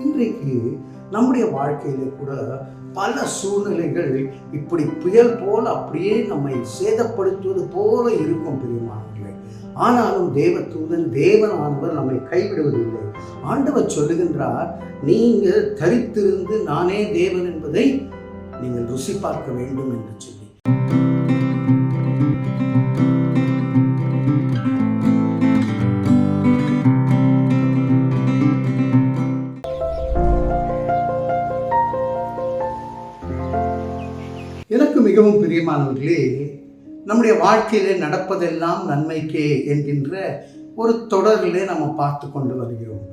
இன்றைக்கு நம்முடைய வாழ்க்கையில கூட பல சூழ்நிலைகள் இப்படி புயல் போல அப்படியே நம்மை சேதப்படுத்துவது போல இருக்கும் பிரியமானவர்களே ஆனாலும் தேவதூதன் தேவனானவர் நம்மை கைவிடுவதில்லை. ஆண்டவர் சொல்லுகின்றார் நீங்கள் தரித்திருந்து நானே தேவன் என்பதை நீங்கள் ருசி பார்க்க வேண்டும் என்று சொல்லி எனக்கு மிகவும் பிரியமானவர்களே நம்முடைய வாழ்க்கையிலே நடப்பதெல்லாம் நன்மைக்கே என்கின்ற ஒரு தொடரிலே நம்ம பார்த்து கொண்டு வருகிறோம்.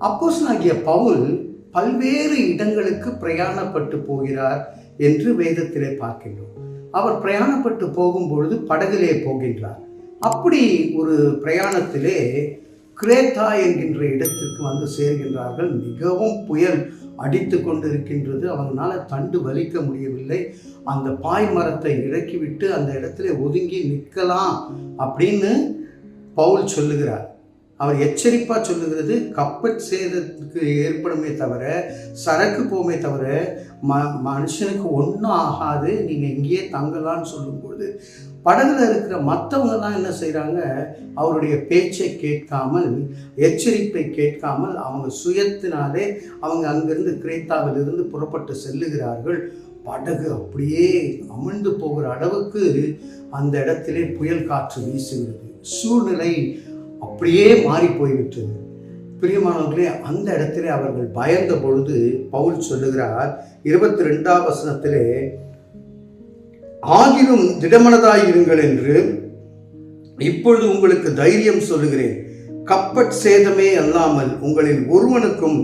அப்போஸ் ஆகிய பவுல் பல்வேறு இடங்களுக்கு பிரயாணப்பட்டு போகிறார் என்று வேதத்திலே பார்க்கின்றோம். அவர் பிரயாணப்பட்டு போகும்பொழுது படகிலே போகின்றார். அப்படி ஒரு பிரயாணத்திலே கிரேத்தா என்கின்ற இடத்திற்கு வந்து சேர்கின்றார்கள். மிகவும் புயல் அடித்து கொண்டிருக்கின்றது. அவங்களால தண்டு வலிக்க முடியவில்லை. அந்த பாய் மரத்தை இறக்கிவிட்டு அந்த இடத்துல ஒதுங்கி நிற்கலாம் அப்படின்னு பவுல் சொல்லுகிறார். அவர் எச்சரிப்பாக சொல்லுகிறது கப்பல் சேதத்துக்கு ஏற்படுமே தவிர சரக்கு போமே தவிர ம மனுஷனுக்கு ஒன்றும் ஆகாது நீங்கள் இங்கேயே தங்கலான்னு சொல்லும்பொழுது படகுல இருக்கிற மற்றவங்கெல்லாம் என்ன செய்கிறாங்க அவருடைய பேச்சை கேட்காமல் எச்சரிப்பை கேட்காமல் அவங்க சுயத்தினாலே அவங்க அங்கிருந்து கிரேத்தாவிலிருந்து புறப்பட்டு செல்லுகிறார்கள். படகு அப்படியே அமிழ்ந்து போகிற அளவுக்கு அந்த இடத்திலே புயல் காற்று வீசுகிறது. சூழ்நிலை அப்படியே மாறி போய்விட்டது. பிரியமானவர்களே அந்த இடத்திலே அவர்கள் பயந்த பொழுது பவுல் சொல்லுகிறார் இருபத்தி ரெண்டாம் வசனத்திலே ஆகிலும் திடமனதாயிருங்கள் என்று இப்பொழுது உங்களுக்கு தைரியம் சொல்லுகிறேன். கப்பட் சேதமே அல்லாமல் உங்களில் ஒருவனுக்கும்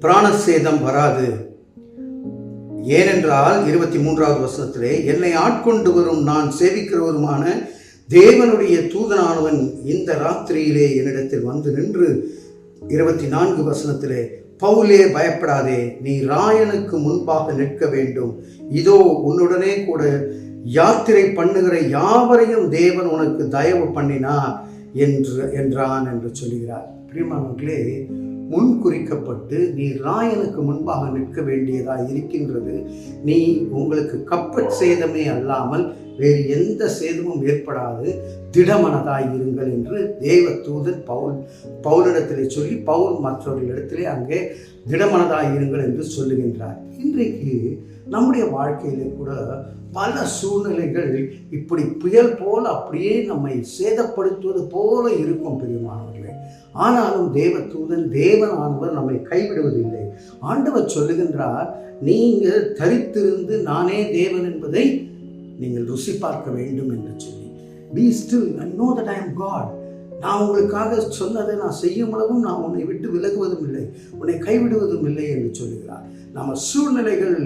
பிராண சேதம் வராது. ஏனென்றால் இருபத்தி மூன்றாவது வசனத்திலே என்னை ஆட்கொண்டு வரும் நான் சேவிக்கிறவருமான தேவனுடைய தூதனானவன் இந்த ராத்திரியிலே என்னிடத்தில் வந்து நின்று இருபத்தி நான்கு வசனத்திலே பவுலே பயப்படாதே நீ ராயனுக்கு முன்பாக நிற்க வேண்டும். இதோ உன்னுடனே கூட யாத்திரை பண்ணுகிற யாவரையும் தேவன் உனக்கு தயவு பண்ணினார் என்று என்றான் என்று சொல்கிறார். பிரியமானவர்களே முன் குறிக்கப்பட்டு நீ ராயனுக்கு முன்பாக நிற்க வேண்டியதாக இருக்கின்றது. நீ உங்களுக்கு கப்பற் சேதமே அல்லாமல் வேறு எந்த சேதமும் ஏற்படாது. திடமனதாய் இருங்கள் என்று தேவ தூதன் பவுல் பவுலிடத்திலே சொல்லி பவுல் மற்றவர்களிடத்திலே அங்கே திடமனதாய் இருங்கள் என்று சொல்லுகின்றார். இன்றைக்கு நம்முடைய வாழ்க்கையிலே கூட பல சூழ்நிலைகள் இப்படி புயல் போல் அப்படியே நம்மை சேதப்படுத்துவது போல இருக்கும் பெரியமானவர்களே. ஆனாலும் தேவதூதன் தேவனானவர் நம்மை கைவிடுவதில்லை. ஆண்டவர் சொல்லுகின்றார் நீங்கள் தரித்திருந்து நானே தேவன் என்பதை நீங்கள் ருசி பார்க்க வேண்டும் என்று சொல்லி be still I know that I am God நான் உங்களுக்காக சொன்னதை நான் செய்யும் அளவும் நான் உன்னை விட்டு விலகுவதும் இல்லை உன்னை கைவிடுவதும் இல்லை என்று சொல்லுகிறார். நம்ம சூழ்நிலைகள்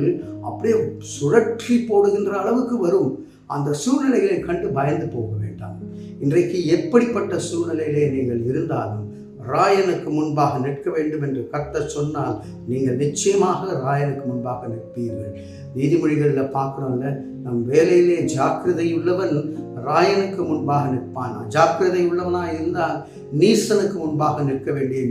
அப்படியே சுழற்றி போடுகின்ற அளவுக்கு வரும். அந்த சூழ்நிலைகளை கண்டு பயந்து போக வேண்டாம். இன்றைக்கு எப்படிப்பட்ட சூழ்நிலையிலே நீங்கள் இருந்தாலும் ராயனுக்கு முன்பாக நிற்க வேண்டும் என்று கர்த்தர் சொன்னால் நீங்கள் நிச்சயமாக ராயனுக்கு முன்பாக நிற்பீர்கள். நீதிமொழிகளில் பார்க்குறோம்ல நம் வேலையிலே ஜாக்கிரதை உள்ளவன் ராயனுக்கு முன்பாக நிற்பான். ஜாக்கிரதை உள்ளவனாக இருந்தால் நீசனுக்கு முன்பாக நிற்க வேண்டிய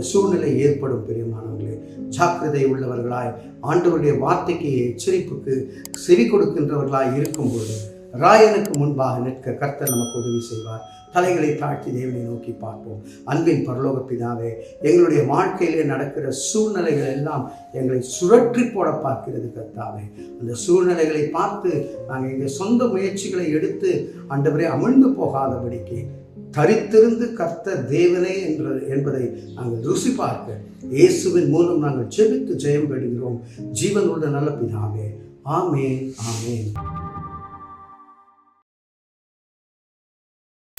சூழ்நிலை ஏற்படும் பெரியமானவர்களே. ஜாக்கிரதை உள்ளவர்களாய் ஆண்டவருடைய வார்த்தைக்கு எச்சரிப்புக்கு செவி கொடுக்கின்றவர்களாய் இருக்கும்போது ராயனுக்கு முன்பாக நிற்க கர்த்தர் நமக்கு உதவி செய்வார். தலைகளை தாழ்த்தி தேவனை நோக்கி பார்ப்போம். அன்பின் பரலோக பிதாவே எங்களுடைய வாழ்க்கையிலே நடக்கிற சூழ்நிலைகள் எல்லாம் எங்களை சுழற்றி போட பார்க்கிறது கர்த்தாவே. அந்த சூழ்நிலைகளை பார்த்து நாங்கள் எங்கள் சொந்த முயற்சிகளை எடுத்து அண்டவரை அமிழ்ந்து போகாதபடிக்கு தரித்திருந்து கர்த்தர் தேவனே என்ற என்பதை நாங்கள் ருசி பார்க்க இயேசுவின் மூலம் நாங்கள் ஜெபித்து ஜெயம் பெறுகிறோம். ஜீவனுள்ள நல்ல பிதாவே. ஆமே ஆமேன்.